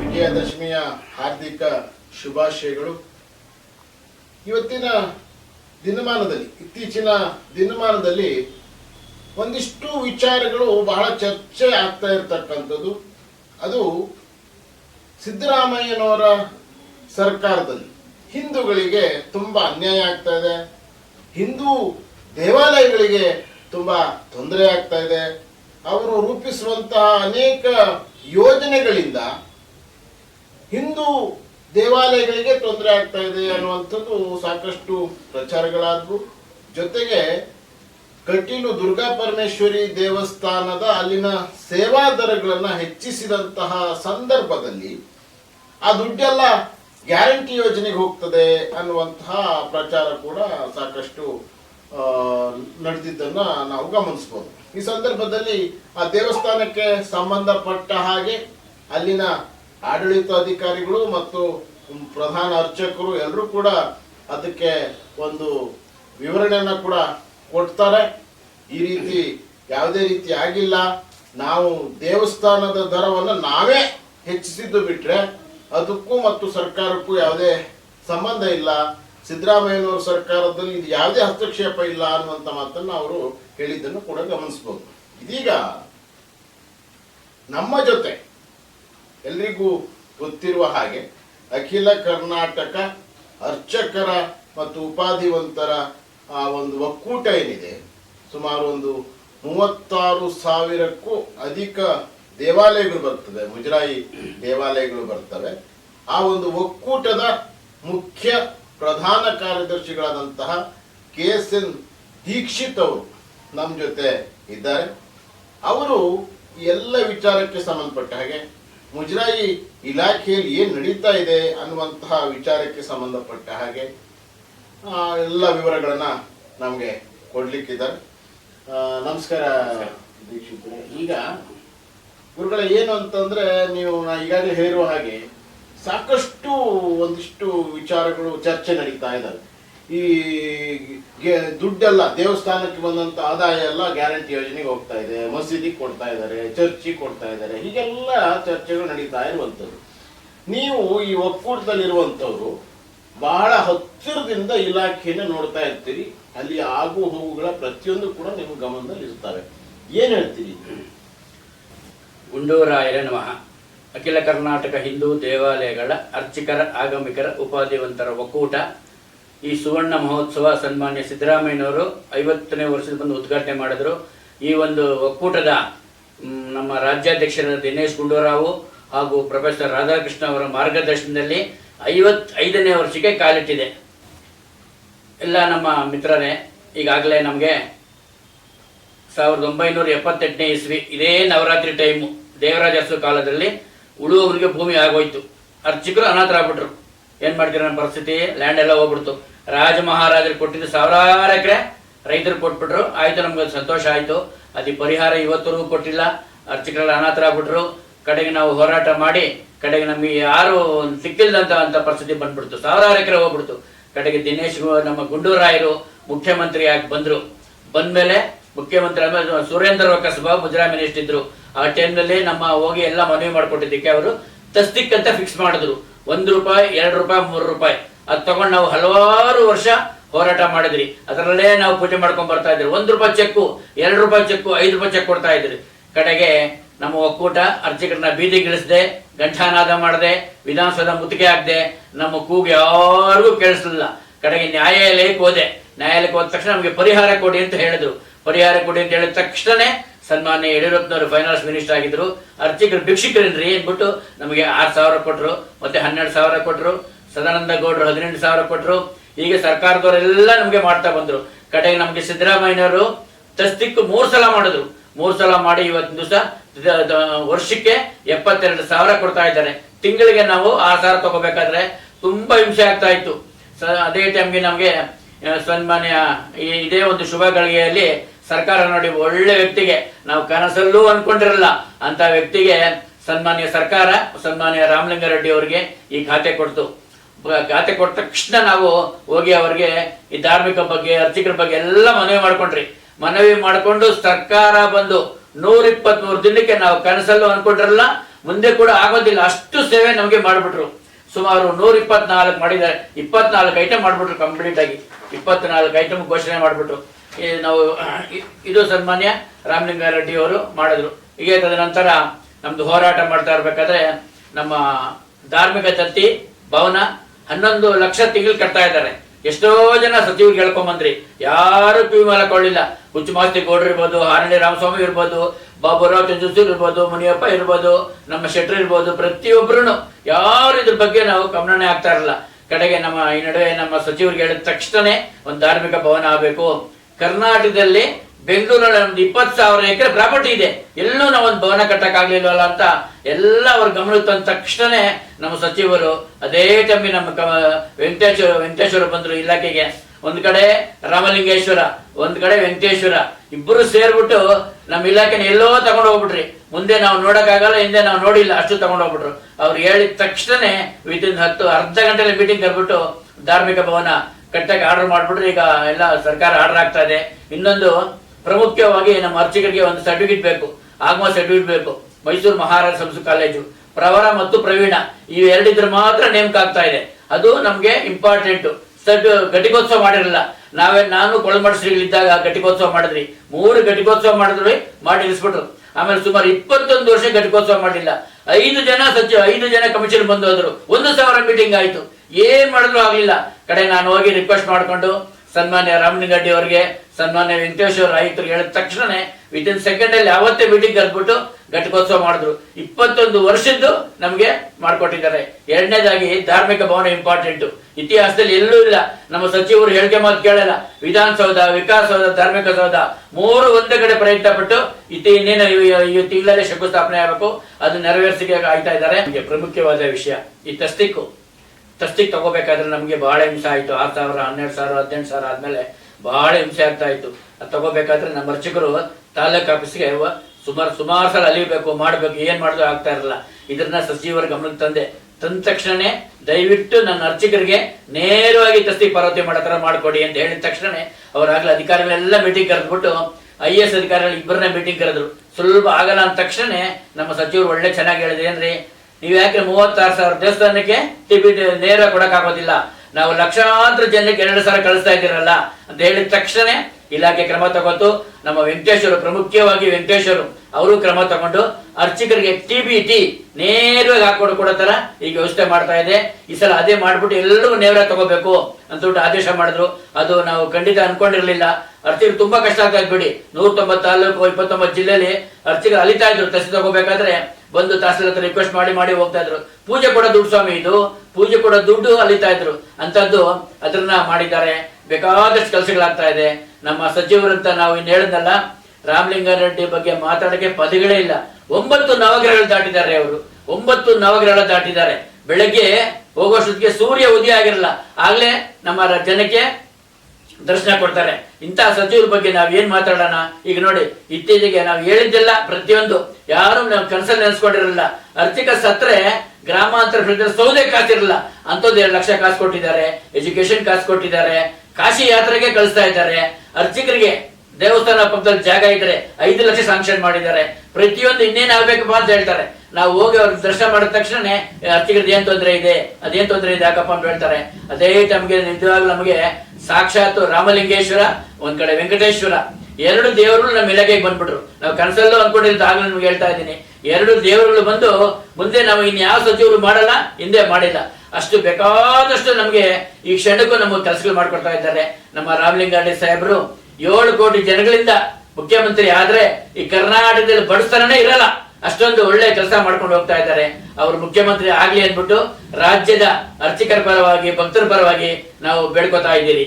ವಿಜಯದಶಮಿಯ ಹಾರ್ದಿಕ ಶುಭಾಶಯಗಳು. ಇವತ್ತಿನ ದಿನಮಾನದಲ್ಲಿ, ಇತ್ತೀಚಿನ ದಿನಮಾನದಲ್ಲಿ ಒಂದಿಷ್ಟು ವಿಚಾರಗಳು ಬಹಳ ಚರ್ಚೆ ಆಗ್ತಾ ಇರತಕ್ಕಂಥದ್ದು. ಅದು ಸಿದ್ದರಾಮಯ್ಯನವರ ಸರ್ಕಾರದಲ್ಲಿ. ಹಿಂದೂಗಳಿಗೆ ತುಂಬಾ ಅನ್ಯಾಯ ಆಗ್ತಾ ಇದೆ. ಹಿಂದೂ ದೇವಾಲಯಗಳಿಗೆ ತುಂಬಾ ತೊಂದರೆ ಆಗ್ತಾ ಇದೆ. ಅವರು ರೂಪಿಸುವಂತಹ ಅನೇಕ ಯೋಜನೆಗಳಿಂದ ಹಿಂದೂ ದೇವಾಲಯಗಳಿಗೆ ತೊಂದರೆ ಆಗ್ತಾ ಇದೆ ಅನ್ನುವಂಥದ್ದು ಸಾಕಷ್ಟು ಪ್ರಚಾರಗಳಾದವು. ಜೊತೆಗೆ ಕಟೀಲು ದುರ್ಗಾ ಪರಮೇಶ್ವರಿ ದೇವಸ್ಥಾನದ ಅಲ್ಲಿನ ಸೇವಾ ದರಗಳನ್ನು ಹೆಚ್ಚಿಸಿದಂತಹ ಸಂದರ್ಭದಲ್ಲಿ ಆ ದುಡ್ಡೆಲ್ಲ ಗ್ಯಾರಂಟಿ ಯೋಜನೆಗೆ ಹೋಗ್ತದೆ ಅನ್ನುವಂತಹ ಪ್ರಚಾರ ಕೂಡ ಸಾಕಷ್ಟು ನಡೆದಿದ್ದನ್ನ ನಾವು ಗಮನಿಸ್ಬೋದು. ಈ ಸಂದರ್ಭದಲ್ಲಿ ಆ ದೇವಸ್ಥಾನಕ್ಕೆ ಸಂಬಂಧಪಟ್ಟ ಹಾಗೆ ಅಲ್ಲಿನ ಆಡಳಿತ ಅಧಿಕಾರಿಗಳು ಮತ್ತು ಪ್ರಧಾನ ಅರ್ಚಕರು ಎಲ್ಲರೂ ಕೂಡ ಅದಕ್ಕೆ ಒಂದು ವಿವರಣೆಯನ್ನ ಕೂಡ ಕೊಡ್ತಾರೆ. ಈ ರೀತಿ ಯಾವುದೇ ರೀತಿ ಆಗಿಲ್ಲ. ನಾವು ದೇವಸ್ಥಾನದ ದರವನ್ನು ನಾವೇ ಹೆಚ್ಚಿಸಿದ್ದು ಬಿಟ್ರೆ ಅದಕ್ಕೂ ಮತ್ತು ಸರ್ಕಾರಕ್ಕೂ ಯಾವುದೇ ಸಂಬಂಧ ಇಲ್ಲ. ಸಿದ್ದರಾಮಯ್ಯನವರ ಸರ್ಕಾರದಲ್ಲಿ ಇದು ಯಾವುದೇ ಹಸ್ತಕ್ಷೇಪ ಇಲ್ಲ ಅನ್ನುವಂಥ ಮಾತನ್ನು ಅವರು ಹೇಳಿದ್ದನ್ನು ಕೂಡ ಗಮನಿಸ್ಬೋದು. ಇದೀಗ ನಮ್ಮ ಜೊತೆ ಎಲ್ರಿಗೂ ಗೊತ್ತಿರುವ ಹಾಗೆ ಅಖಿಲ ಕರ್ನಾಟಕ ಅರ್ಚಕರ ಮತ್ತು ಉಪಾಧಿವಂತರ, ಆ, ಒಂದು ಒಕ್ಕೂಟ ಏನಿದೆ, ಸುಮಾರು ಒಂದು ಮೂವತ್ತಾರು ಸಾವಿರಕ್ಕೂ ಅಧಿಕ ದೇವಾಲಯಗಳು ಬರ್ತವೆ, ಮುಜರಾಯಿ ದೇವಾಲಯಗಳು ಬರ್ತವೆ. ಆ ಒಂದು ಒಕ್ಕೂಟದ ಮುಖ್ಯ ಪ್ರಧಾನ ಕಾರ್ಯದರ್ಶಿಗಳಾದಂತಹ ಕೆ ಎಸ್ ಎನ್ ದೀಕ್ಷಿತ್ ಅವರು ನಮ್ಮ ಜೊತೆ ಇದ್ದಾರೆ. ಅವರು ಎಲ್ಲ ವಿಚಾರಕ್ಕೆ ಸಂಬಂಧಪಟ್ಟ ಹಾಗೆ ಮುಜರಾಯಿ ಇಲಾಖೆಯಲ್ಲಿ ಏನು ನಡೀತಾ ಇದೆ ಅನ್ನುವಂತಹ ವಿಚಾರಕ್ಕೆ ಸಂಬಂಧಪಟ್ಟ ಹಾಗೆ ಎಲ್ಲ ವಿವರಗಳನ್ನ ನಮಗೆ ಕೊಡ್ಲಿಕ್ಕಿದ್ದಾರೆ. ನಮಸ್ಕಾರ ದೀಕ್ಷಿತ್ ಈಗ ಗುರುಗಳ ಏನು ಅಂತಂದ್ರೆ ನೀವು ನಾ ಈಗಾಗಲೇ ಹೇಳಿರುವ ಹಾಗೆ ಸಾಕಷ್ಟು ಒಂದಿಷ್ಟು ವಿಚಾರಗಳು, ಚರ್ಚೆ ನಡೀತಾ ಇದ್ದಾವೆ. ಈ ದುಡ್ಡೆಲ್ಲ ದೇವಸ್ಥಾನಕ್ಕೆ ಬಂದಂತ ಆದಾಯ ಎಲ್ಲ ಗ್ಯಾರಂಟಿ ಯೋಜನೆಗೆ ಹೋಗ್ತಾ ಇದೆ, ಮಸೀದಿಗೆ ಕೊಡ್ತಾ ಇದ್ದಾರೆ, ಚರ್ಚಿಗೆ ಕೊಡ್ತಾ ಇದ್ದಾರೆ. ಹೀಗೆಲ್ಲ ಚರ್ಚೆಗಳು ನಡೀತಾ ಇರುವಂಥದ್ದು. ನೀವು ಈ ಒಕ್ಕೂಟದಲ್ಲಿರುವಂಥವ್ರು ಬಹಳ ಹತ್ತಿರದಿಂದ ಇಲಾಖೆಯನ್ನು ನೋಡ್ತಾ ಇರ್ತೀರಿ. ಅಲ್ಲಿ ಆಗು ಹೋಗುಗಳ ಪ್ರತಿಯೊಂದು ಕೂಡ ನಿಮ್ಮ ಗಮನದಲ್ಲಿ ಇರ್ತವೆ ಏನ್ ಹೇಳ್ತೀರಿ? ಗುಂಡೂರಾಯರ ನಮಃ. ಅಖಿಲ ಕರ್ನಾಟಕ ಹಿಂದೂ ದೇವಾಲಯಗಳ ಅರ್ಚಕರ, ಆಗಮಿಕರ, ಉಪಾಧಿವಂತರ ಒಕ್ಕೂಟ. ಈ ಸುವರ್ಣ ಮಹೋತ್ಸವ ಸನ್ಮಾನ್ಯ ಸಿದ್ದರಾಮಯ್ಯನವರು ಐವತ್ತನೇ ವರ್ಷದ ಬಂದು ಉದ್ಘಾಟನೆ ಮಾಡಿದ್ರು. ಈ ಒಂದು ಒಕ್ಕೂಟದ ನಮ್ಮ ರಾಜ್ಯಾಧ್ಯಕ್ಷರ ದಿನೇಶ್ ಗುಂಡೂರಾವು ಹಾಗೂ ಪ್ರೊಫೆಸರ್ ರಾಧಾಕೃಷ್ಣ ಅವರ ಮಾರ್ಗದರ್ಶನದಲ್ಲಿ ಐವತ್ತೈದನೇ ವರ್ಷಕ್ಕೆ ಕಾಲಿಟ್ಟಿದೆ. ಎಲ್ಲ ನಮ್ಮ ಮಿತ್ರರೇ, ಈಗಾಗಲೇ ನಮಗೆ ಸಾವಿರದ ಒಂಬೈನೂರ ಎಪ್ಪತ್ತೆಂಟನೇ ಇಸ್ವಿ ಇದೇ ನವರಾತ್ರಿ ಟೈಮು. ದೇವರಾಜ ಕಾಲದಲ್ಲಿ ಉಳುವವರಿಗೆ ಭೂಮಿ ಆಗೋಯ್ತು. ಅರ್ಚಕರು ಅನಾಥರಾಗ್ಬಿಟ್ರು ಏನ್ ಮಾಡ್ತೀರ ನಮ್ಮ ಪರಿಸ್ಥಿತಿ? ಲ್ಯಾಂಡ್ ಎಲ್ಲ ಹೋಗ್ಬಿಡ್ತು. ರಾಜ ಮಹಾರಾಜರು ಕೊಟ್ಟಿದ್ದು ಸಾವಿರಾರು ಎಕರೆ. ರೈತರು ಕೊಟ್ಬಿಟ್ರು. ಆಯ್ತು, ನಮ್ಗೆ ಸಂತೋಷ ಆಯ್ತು. ಅದಿ ಪರಿಹಾರ ಇವತ್ತರೆಗೂ ಕೊಟ್ಟಿಲ್ಲ. ಅರ್ಚಕರೆಲ್ಲ ಅನಾಥರಾಗ್ಬಿಟ್ರು ಕಡೆಗೆ ನಾವು ಹೋರಾಟ ಮಾಡಿ, ಕಡೆಗೆ ನಮಗೆ ಯಾರು ಸಿಕ್ಕಿಲ್ಲದಂತ ಅಂತ ಪರಿಸ್ಥಿತಿ ಬಂದ್ಬಿಡ್ತು. ಸಾವಿರಾರು ಎಕರೆ ಹೋಗ್ಬಿಡ್ತು. ಕಡೆಗೆ ದಿನೇಶ್ ನಮ್ಮ ಗುಂಡೂರಾಯರು ಮುಖ್ಯಮಂತ್ರಿ ಆಗಿ ಬಂದ್ರು. ಬಂದ್ಮೇಲೆ ಮುಖ್ಯಮಂತ್ರಿ ಆದ್ಮೇಲೆ ಸುರೇಂದ್ರ ಕಸಬಾ ಇದ್ರು. ಆ ಟೈಮ್ನಲ್ಲಿ ನಮ್ಮ ಹೋಗಿ ಎಲ್ಲ ಮನವಿ ಮಾಡಿಕೊಟ್ಟಿದ್ದಕ್ಕೆ ಅವರು ತಸ್ದಿಕ್ ಅಂತ ಫಿಕ್ಸ್ ಮಾಡಿದ್ರು. ಒಂದು ರೂಪಾಯಿ, ಎರಡು ರೂಪಾಯಿ, ಮೂರು ರೂಪಾಯಿ. ಅದು ತಗೊಂಡು ನಾವು ಹಲವಾರು ವರ್ಷ ಹೋರಾಟ ಮಾಡಿದ್ರಿ. ಅದರಲ್ಲೇ ನಾವು ಪೂಜೆ ಮಾಡ್ಕೊಂಡು ಬರ್ತಾ ಇದ್ರಿ. ಒಂದು ರೂಪಾಯಿ ಚೆಕ್ಕು, ಎರಡು ರೂಪಾಯಿ ಚೆಕ್ಕು, ಐದು ರೂಪಾಯಿ ಚೆಕ್ ಕೊಡ್ತಾ ಇದ್ರಿ. ಕಡೆಗೆ ನಮ್ಮ ಒಕ್ಕೂಟ ಅರ್ಚಕರನ್ನ ಬೀದಿಗಿಳಿಸದೆ ಗಂಟಾನಾದ ಮಾಡದೆ, ವಿಧಾನಸೌಧ ಮುತ್ತಿಗೆ ಆಗದೆ ನಮ್ಮ ಕೂಗು ಯಾರಿಗೂ ಕೇಳಿಸಲಿಲ್ಲ. ಕಡೆಗೆ ನ್ಯಾಯಾಲಯಕ್ಕೆ ಹೋದೆ. ನ್ಯಾಯಾಲಯಕ್ಕೆ ಹೋದ ತಕ್ಷಣ ನಮಗೆ ಪರಿಹಾರ ಕೊಡಿ ಅಂತ ಹೇಳಿದ್ರು. ಪರಿಹಾರ ಕೊಡಿ ಅಂತ ಹೇಳಿದ ತಕ್ಷಣನೇ ಸನ್ಮಾನ್ಯ ಯಡಿಯೂರಪ್ಪನವರು ಫೈನಾನ್ಸ್ ಮಿನಿಸ್ಟರ್ ಆಗಿದ್ರು. ಅರ್ಚಕರು ಭಿಕ್ಷುಕರೇನ್ರಿ ಅಂದ್ಬಿಟ್ಟು ನಮಗೆ ಆರು ಸಾವಿರ ಕೊಟ್ಟರು ಮತ್ತೆ ಹನ್ನೆರಡು ಸಾವಿರ ಕೊಟ್ಟರು ಸದಾನಂದ ಗೌಡರು ಹದಿನೆಂಟು ಸಾವಿರ ಕೊಟ್ಟರು ಹೀಗೆ ಸರ್ಕಾರದವರೆಲ್ಲ ನಮಗೆ ಮಾಡ್ತಾ ಬಂದರು. ಕಡೆಗೆ ನಮಗೆ ಸಿದ್ದರಾಮಯ್ಯನವರು ತಸ್ತಿಕ್ಕು ಮೂರು ಸಲ ಮಾಡಿದ್ರು. ಮೂರು ಸಲ ಮಾಡಿ ಇವತ್ತಿನ ದಿವಸ ವರ್ಷಕ್ಕೆ ಎಪ್ಪತ್ತೆರಡು ಸಾವಿರ ಕೊಡ್ತಾ ಇದ್ದಾರೆ. ತಿಂಗಳಿಗೆ ನಾವು ಆರು ಸಾವಿರ ತಗೋಬೇಕಾದ್ರೆ ತುಂಬಾ ಹಿಂಸೆ ಆಗ್ತಾ ಇತ್ತು. ಅದೇ ಟೈಮ್ಗೆ ನಮಗೆ ಸನ್ಮಾನ್ಯ ಇದೇ ಒಂದು ಶುಭ ಗಳಿಗೆಯಲ್ಲಿ ಸರ್ಕಾರ ನೋಡಿ ಒಳ್ಳೆ ವ್ಯಕ್ತಿಗೆ ನಾವು ಕನಸಲ್ಲೂ ಅನ್ಕೊಂಡಿರಲ್ಲ ಅಂತ ವ್ಯಕ್ತಿಗೆ ಸನ್ಮಾನ್ಯ ಸರ್ಕಾರ, ಸನ್ಮಾನ್ಯ ರಾಮಲಿಂಗಾರೆಡ್ಡಿ ಅವರಿಗೆ ಈ ಖಾತೆ ಕೊಡ್ತು. ಖಾತೆ ಕೊಟ್ಟ ತಕ್ಷಣ ನಾವು ಹೋಗಿ ಅವರಿಗೆ ಈ ಧಾರ್ಮಿಕ ಬಗ್ಗೆ, ಅರ್ಚಕರ ಬಗ್ಗೆ ಎಲ್ಲ ಮನವಿ ಮಾಡ್ಕೊಂಡ್ರಿ. ಮನವಿ ಮಾಡಿಕೊಂಡು ಸರ್ಕಾರ ಬಂದು ನೂರ ಇಪ್ಪತ್ಮೂರು ದಿನಕ್ಕೆ ನಾವು ಕನಸಲ್ಲೂ ಅನ್ಕೊಂಡಿರಲ್ಲ ಮುಂದೆ ಕೂಡ ಆಗೋದಿಲ್ಲ. ಅಷ್ಟು ಸೇವೆ ನಮಗೆ ಮಾಡಿಬಿಟ್ರು. ಸುಮಾರು ನೂರ ಇಪ್ಪತ್ನಾಲ್ಕು ಮಾಡಿದ್ದಾರೆ. ಇಪ್ಪತ್ನಾಲ್ಕು ಐಟಮ್ ಮಾಡಿಬಿಟ್ರು ಕಂಪ್ಲೀಟ್ ಆಗಿ. ಇಪ್ಪತ್ನಾಲ್ಕು ಐಟಮ್ ಘೋಷಣೆ ಮಾಡಿಬಿಟ್ರು. ನಾವು ಇದು ಸನ್ಮಾನ್ಯ ರಾಮಲಿಂಗಾರೆಡ್ಡಿ ಅವರು ಮಾಡಿದ್ರು. ಹೀಗೆ ತದನಂತರ ನಮ್ದು ಹೋರಾಟ ಮಾಡ್ತಾ ಇರ್ಬೇಕಾದ್ರೆ ನಮ್ಮ ಧಾರ್ಮಿಕ ತತ್ತಿ ಭವನ ಹನ್ನೊಂದು ಲಕ್ಷ ತಿಂಗಳು ಕಟ್ತಾ ಇದ್ದಾರೆ. ಎಷ್ಟೋ ಜನ ಸಚಿವರಿಗೆ ಹೇಳ್ಕೊಂಬಂದ್ರಿ ಯಾರು ಕಿವಿ ಮೇಲೆ ಕೊಳ್ಳಿಲ್ಲ ಹುಚ್ಚು ಮಾಸ್ತಿ ಗೌಡ್ರು ಇರ್ಬೋದು ಹಾರಳ್ಳಿ ರಾಮಸ್ವಾಮಿ ಇರ್ಬೋದು ಬಾಬುರಾವ್ ಚಂದ್ರಸೂರ್ ಇರ್ಬೋದು, ಮುನಿಯಪ್ಪ ಇರ್ಬೋದು, ನಮ್ಮ ಶೆಟ್ರ್ ಇರ್ಬೋದು ಪ್ರತಿಯೊಬ್ಬರು ಯಾರು ಇದ್ರ ಬಗ್ಗೆ ನಾವು ಗಮನನೇ ಆಗ್ತಾ ಇರಲ್ಲ. ಕಡೆಗೆ ನಮ್ಮ, ಈ ನಡುವೆ ನಮ್ಮ ಸಚಿವರಿಗೆ ಹೇಳಿದ ತಕ್ಷಣನೇ ಒಂದು ಧಾರ್ಮಿಕ ಭವನ ಆಗಬೇಕು. ಕರ್ನಾಟಕದಲ್ಲಿ ಬೆಂಗಳೂರಲ್ಲಿ ಒಂದು ಇಪ್ಪತ್ತು ಸಾವಿರ ಎಕರೆ ಪ್ರಾಪರ್ಟಿ ಇದೆ. ಎಲ್ಲೂ ನಾವು ಒಂದು ಭವನ ಕಟ್ಟಕ್ಕಾಗ್ಲಿಲ್ವಲ್ಲ ಅಂತ ಎಲ್ಲ ಅವ್ರ ಗಮನಕ್ಕೆ ತಂದ ತಕ್ಷಣನೇ ನಮ್ಮ ಸಚಿವರು ಅದೇ ಟೈಮಿ ನಮ್ಮ ಕ ವೆಂಕಟೇಶ್ವರ ವೆಂಕಟೇಶ್ವರ ಬಂದರು ಇಲಾಖೆಗೆ. ಒಂದು ಕಡೆ ರಾಮಲಿಂಗೇಶ್ವರ, ಒಂದ್ ಕಡೆ ವೆಂಕಟೇಶ್ವರ. ಇಬ್ಬರು ಸೇರ್ಬಿಟ್ಟು ನಮ್ಮ ಇಲಾಖೆನ ಎಲ್ಲೋ ತಗೊಂಡು ಹೋಗ್ಬಿಟ್ರಿ. ಮುಂದೆ ನಾವು ನೋಡೋಕ್ಕಾಗಲ್ಲ, ಹಿಂದೆ ನಾವು ನೋಡಿಲ್ಲ, ಅಷ್ಟು ತಗೊಂಡು ಹೋಗ್ಬಿಟ್ರು. ಅವ್ರು ಹೇಳಿದ ತಕ್ಷಣನೇ ವಿತಿನ್ ಹತ್ತು, ಅರ್ಧ ಗಂಟೆಲಿ ಮೀಟಿಂಗ್ ಕರ್ಬಿಟ್ಟು ಧಾರ್ಮಿಕ ಭವನ ಕಟ್ಟಕ್ಕೆ ಆರ್ಡರ್ ಮಾಡಿಬಿಟ್ರೆ ಈಗ ಎಲ್ಲ ಸರ್ಕಾರ ಆರ್ಡರ್ ಆಗ್ತಾ ಇದೆ. ಇನ್ನೊಂದು ಪ್ರಮುಖವಾಗಿ ನಮ್ಮ ಅರ್ಚಕರಿಗೆ ಒಂದು ಸರ್ಟಿಫಿಕೇಟ್ ಬೇಕು. ಆಗಮ ಸರ್ಟಿಫಿಕೇಟ್ ಬೇಕು. ಮೈಸೂರು ಮಹಾರಾಜ ಸಂಸ್ಕೃತ ಕಾಲೇಜು. ಪ್ರವರ ಮತ್ತು ಪ್ರವೀಣ. ಈ ಎರಡಿದ್ರೆ ಮಾತ್ರ ನೇಮಕ ಆಗ್ತಾ ಇದೆ. ಅದು ನಮಗೆ ಇಂಪಾರ್ಟೆಂಟ್ ಸರ್ಟ್ ಘಟಿಕೋತ್ಸವ ಮಾಡಿರಲಿಲ್ಲ ನಾವೇ, ನಾನು ಕೊಳಮಡ ಶ್ರೀಗಳಿದ್ದಾಗ ಘಟಿಕೋತ್ಸವ ಮಾಡಿದ್ರಿ ಮೂರು ಘಟಿಕೋತ್ಸವ ಮಾಡಿದ್ರು ಮಾಡಿ ನಿಲ್ಲಿಸ್ಬಿಟ್ರು ಆಮೇಲೆ ಸುಮಾರು ಇಪ್ಪತ್ತೊಂದು ವರ್ಷ ಘಟಿಕೋತ್ಸವ ಮಾಡಿಲ್ಲ. ಐದು ಜನ ಸಚಿವ, ಐದು ಜನ ಕಮಿಷನ್ ಬಂದು ಹೋದ್ರು. ಒಂದು ಸಾವಿರ ಮೀಟಿಂಗ್ ಆಯ್ತು. ಏನ್ ಮಾಡಿದ್ರು ಆಗ್ಲಿಲ್ಲ. ಕಡೆ ನಾನು ಹೋಗಿ ರಿಕ್ವೆಸ್ಟ್ ಮಾಡಿಕೊಂಡು ಸನ್ಮಾನ್ಯ ರಾಮನಿಗಡ್ಡಿ ಅವ್ರಿಗೆ, ಸನ್ಮಾನ್ಯ ವೆಂಕಟೇಶ್ವರ ರೈತರು ಹೇಳಿದ ತಕ್ಷಣನೇ ಇನ್ ಸೆಕೆಂಡ್ ಅಲ್ಲಿ ಅವತ್ತೇ ಮೀಟಿಂಗ್ ಕರೆದ್ಬಿಟ್ಟು ಘಟಕೋತ್ಸವ ಮಾಡಿದ್ರು. ಇಪ್ಪತ್ತೊಂದು ವರ್ಷದ್ದು ನಮ್ಗೆ ಮಾಡ್ಕೊಟ್ಟಿದ್ದಾರೆ. ಎರಡನೇದಾಗಿ ಧಾರ್ಮಿಕ ಭವನ ಇಂಪಾರ್ಟೆಂಟ್ ಇತಿಹಾಸದಲ್ಲಿ ಎಲ್ಲೂ ಇಲ್ಲ. ನಮ್ಮ ಸಚಿವರು ಹೇಳಿಕೆ ಮಾತು ಕೇಳಲ್ಲ. ವಿಧಾನಸೌಧ, ವಿಕಾಸಸೌಧ ಧಾರ್ಮಿಕ ಸೌಧ ಮೂರು ಒಂದೇ ಕಡೆ ಪ್ರಯತ್ನ ಪಟ್ಟು ಇತಿ, ಇನ್ನೇನು ಈ- ತಿಂಗಳಲ್ಲೇ ಶಂಕುಸ್ಥಾಪನೆ ಆಗಬೇಕು. ಅದು ನೆರವೇರಿಸಿಕೆ ಆಯ್ತಾ ಇದ್ದಾರೆ. ಪ್ರಮುಖವಾದ ವಿಷಯ. ಈ ತಸ್ತಿಕ್ಕು ತಸ್ತಿಗೆ ತಗೋಬೇಕಾದ್ರೆ ನಮಗೆ ಬಹಳ ಹಿಂಸೆ ಆಯಿತು. ಆರು ಸಾವಿರ, ಹನ್ನೆರಡು ಸಾವಿರ, ಹದಿನೆಂಟು ಸಾವಿರ ಆದ್ಮೇಲೆ ಬಹಳ ಹಿಂಸೆ ಆಗ್ತಾ ಇತ್ತು. ಅದು ತಗೋಬೇಕಾದ್ರೆ ನಮ್ಮ ಅರ್ಚಕರು ತಾಲೂಕು ಆಫೀಸ್ಗೆ ಸುಮಾರು ಸುಮಾರು ಸಲ ಅಲಿಬೇಕು, ಮಾಡಬೇಕು, ಏನು ಮಾಡಿದ್ರು ಆಗ್ತಾ ಇರಲ್ಲ. ಇದನ್ನ ಸಚಿವರ ಗಮನಕ್ಕೆ ತಂದೆ ತಂದ ತಕ್ಷಣನೇ ದಯವಿಟ್ಟು ನನ್ನ ಅರ್ಚಕರಿಗೆ ನೇರವಾಗಿ ತಸ್ತಿ ಪಾರ್ವತಿ ಮಾಡೋ ಥರ ಮಾಡಿಕೊಡಿ ಅಂತ ಹೇಳಿದ ತಕ್ಷಣನೇ ಅವರಾಗಲೇ ಅಧಿಕಾರಿಗಳೆಲ್ಲ ಮೀಟಿಂಗ್ ಕರೆದ್ಬಿಟ್ಟು ಐ ಎಸ್ ಅಧಿಕಾರಿಗಳು ಇಬ್ಬರನ್ನ ಮೀಟಿಂಗ್ ಕರೆದ್ರು. ಸ್ವಲ್ಪ ಆಗಲ್ಲ ಅಂದ ತಕ್ಷಣ ನಮ್ಮ ಸಚಿವರು ಒಳ್ಳೆ ಚೆನ್ನಾಗಿ ಹೇಳಿದ್ರೆ. ಏನ್ರಿ? ನೀವು ಯಾಕೆ ಮೂವತ್ತಾರು ಸಾವಿರ ದೇವಸ್ಥಾನಕ್ಕೆ ಟಿಕೆಟ್ ನೇರ ಕೊಡಕ್ಕಾಗೋದಿಲ್ಲ? ನಾವು ಲಕ್ಷಾಂತರ ಜನಕ್ಕೆ ಎರಡು ಸಾವಿರ ಕಳಿಸ್ತಾ ಇದ್ದೀರಲ್ಲ ಅಂತ ಹೇಳಿದ ತಕ್ಷಣ ಇಲಾಖೆ ಕ್ರಮ ತಗೊತು ನಮ್ಮ ವೆಂಕಟೇಶ್ವರು ಪ್ರಮುಖವಾಗಿ ವೆಂಕಟೇಶ್ವರು ಅವರು ಕ್ರಮ ತಗೊಂಡು ಅರ್ಚಕರಿಗೆ ಟಿ ಬಿ ಟಿ ನೇರವಾಗಿ ಹಾಕೊಂಡು ಕೊಡೋ ತರ ಈಗ ವ್ಯವಸ್ಥೆ ಮಾಡ್ತಾ ಇದೆ. ಈ ಸಲ ಅದೇ ಮಾಡ್ಬಿಟ್ಟು ಎಲ್ಲರಿಗೂ ನೇರ ತಗೋಬೇಕು ಅಂತ ಆದೇಶ ಮಾಡಿದ್ರು. ಅದು ನಾವು ಖಂಡಿತ ಅನ್ಕೊಂಡಿರ್ಲಿಲ್ಲ. ಅರ್ಚಕರು ತುಂಬಾ ಕಷ್ಟ ಆಗ್ತಾ ಇದ್ಬಿಡಿ ನೂರ ತೊಂಬತ್ತು ತಾಲೂಕು ಇಪ್ಪತ್ತೊಂಬತ್ತು ಜಿಲ್ಲೆಯಲ್ಲಿ ಅರ್ಚಿಗೆ ಅಲಿತಾ ಇದ್ರು. ತಸಿ ತಗೋಬೇಕಾದ್ರೆ ಬಂದು ತಹಸೀಲ್ ಹತ್ರ ರಿಕ್ವೆಸ್ಟ್ ಮಾಡಿ ಮಾಡಿ ಹೋಗ್ತಾ ಇದ್ರು. ಪೂಜೆ ಕೂಡ ದುಡ್ಡು ಸ್ವಾಮಿ ಇದು. ಪೂಜೆ ಕೂಡ ದುಡ್ಡು ಅಲಿತಾ ಇದ್ರು. ಅಂತದ್ದು ಅದನ್ನ ಮಾಡಿದ್ದಾರೆ. ಬೇಕಾದಷ್ಟು ಕೆಲಸಗಳಾಗ್ತಾ ಇದೆ. ನಮ್ಮ ಸಚಿವರಂತ ನಾವು ಇನ್ನು ಹೇಳಿದ್ನಲ್ಲ ರಾಮಲಿಂಗಾರೆಡ್ಡಿ ಬಗ್ಗೆ ಮಾತಾಡಕ್ಕೆ ಪದಗಳೇ ಇಲ್ಲ. ಒಂಬತ್ತು ನವಗ್ರಹಗಳು ದಾಟಿದ್ದಾರೆ ಅವರು. ಒಂಬತ್ತು ನವಗ್ರಹಗಳು ದಾಟಿದ್ದಾರೆ. ಬೆಳಗ್ಗೆ ಹೋಗೋಷ್ಟೊತ್ತಿಗೆ ಸೂರ್ಯ ಉದಯ ಆಗಿರಲ್ಲ. ಆಗ್ಲೇ ನಮ್ಮ ಜನಕ್ಕೆ ದರ್ಶನ ಕೊಡ್ತಾರೆ. ಇಂತಹ ಸಚಿವರ ಬಗ್ಗೆ ನಾವ್ ಏನ್ ಮಾತಾಡೋಣ? ಈಗ ನೋಡಿ, ಇತ್ತೀಚೆಗೆ ನಾವು ಹೇಳಿದ್ದೆಲ್ಲ ಪ್ರತಿಯೊಂದು. ಯಾರು ನಾವು ಕನಸಲ್ಲಿ ನೆನೆಸ್ಕೊಂಡಿರಲಿಲ್ಲ. ಆರ್ಥಿಕ ಸತ್ರೆ ಗ್ರಾಮಾಂತರ ಪ್ರದೇಶ ಸೌದೆ ಕಾಸಿರಲ್ಲ ಅಂತದ್ದು ಎರಡು ಲಕ್ಷ ಕಾಸು ಕೊಟ್ಟಿದ್ದಾರೆ. ಎಜುಕೇಶನ್ ಕಾಸು ಕೊಟ್ಟಿದ್ದಾರೆ. ಕಾಶಿ ಯಾತ್ರೆಗೆ ಕಳಿಸ್ತಾ ಇದ್ದಾರೆ. ಅರ್ಚಕರಿಗೆ ದೇವಸ್ಥಾನ ಪಕ್ಕದಲ್ಲಿ ಜಾಗ ಇದ್ರೆ ಐದು ಲಕ್ಷ ಸಾಂಕ್ಷನ್ ಮಾಡಿದ್ದಾರೆ. ಪ್ರತಿಯೊಂದು ಇನ್ನೇನ್ ಆಗ್ಬೇಕಪ್ಪ ಅಂತ ಹೇಳ್ತಾರೆ. ನಾವು ಹೋಗಿ ಅವ್ರ ದರ್ಶನ ಮಾಡಿದ ತಕ್ಷಣ ಅರ್ಚಕರಿಗೆ ಏನ್ ತೊಂದರೆ ಇದೆ? ಅದೇನ್ ತೊಂದರೆ ಇದೆ? ಯಾಕಪ್ಪ? ಅಂತ ಹೇಳ್ತಾರೆ. ಅದೇ ನಮಗೆ ನಿಜವಾಗ್ಲೂ ನಮಗೆ ಸಾಕ್ಷಾತ್ ರಾಮಲಿಂಗೇಶ್ವರ, ಒಂದ್ ಕಡೆ ವೆಂಕಟೇಶ್ವರ. ಎರಡು ದೇವರುಗಳು ನಮ್ಮ ಇಲಾಖೆಗೆ ಬಂದ್ಬಿಟ್ರು. ನಾವು ಕನಸಲ್ಲೂ ಅನ್ಕೊಂಡಿರ್ತ ಆಗ್ಲೂ ನಿಮ್ಗೆ ಹೇಳ್ತಾ ಇದ್ದೀನಿ. ಎರಡು ದೇವರುಗಳು ಬಂದು, ಮುಂದೆ ನಾವು ಇನ್ಯಾವ ಸಚಿವರು ಮಾಡಲ್ಲ, ಹಿಂದೆ ಮಾಡಿಲ್ಲ. ಅಷ್ಟು ಬೇಕಾದಷ್ಟು ನಮಗೆ ಈ ಕ್ಷಣಕ್ಕೂ ನಮಗೆ ಕೆಲಸಗಳು ಮಾಡ್ಕೊಡ್ತಾ ಇದ್ದಾರೆ. ನಮ್ಮ ರಾಮಲಿಂಗಾರೆಡ್ಡಿ ಸಾಹೇಬರು, ಏಳು ಕೋಟಿ ಜನಗಳಿಂದ ಮುಖ್ಯಮಂತ್ರಿ ಆದ್ರೆ ಈ ಕರ್ನಾಟಕದಲ್ಲಿ ಬಡಸ್ತನನೇ ಇರಲ್ಲ. ಅಷ್ಟೊಂದು ಒಳ್ಳೆ ಕೆಲಸ ಮಾಡ್ಕೊಂಡು ಹೋಗ್ತಾ ಇದ್ದಾರೆ. ಅವರು ಮುಖ್ಯಮಂತ್ರಿ ಆಗ್ಲಿ ಅಂದ್ಬಿಟ್ಟು ರಾಜ್ಯದ ಅರ್ಚಕರ ಪರವಾಗಿ, ಭಕ್ತರ ಪರವಾಗಿ ನಾವು ಬೇಡ್ಕೊತಾ ಇದ್ದೀರಿ.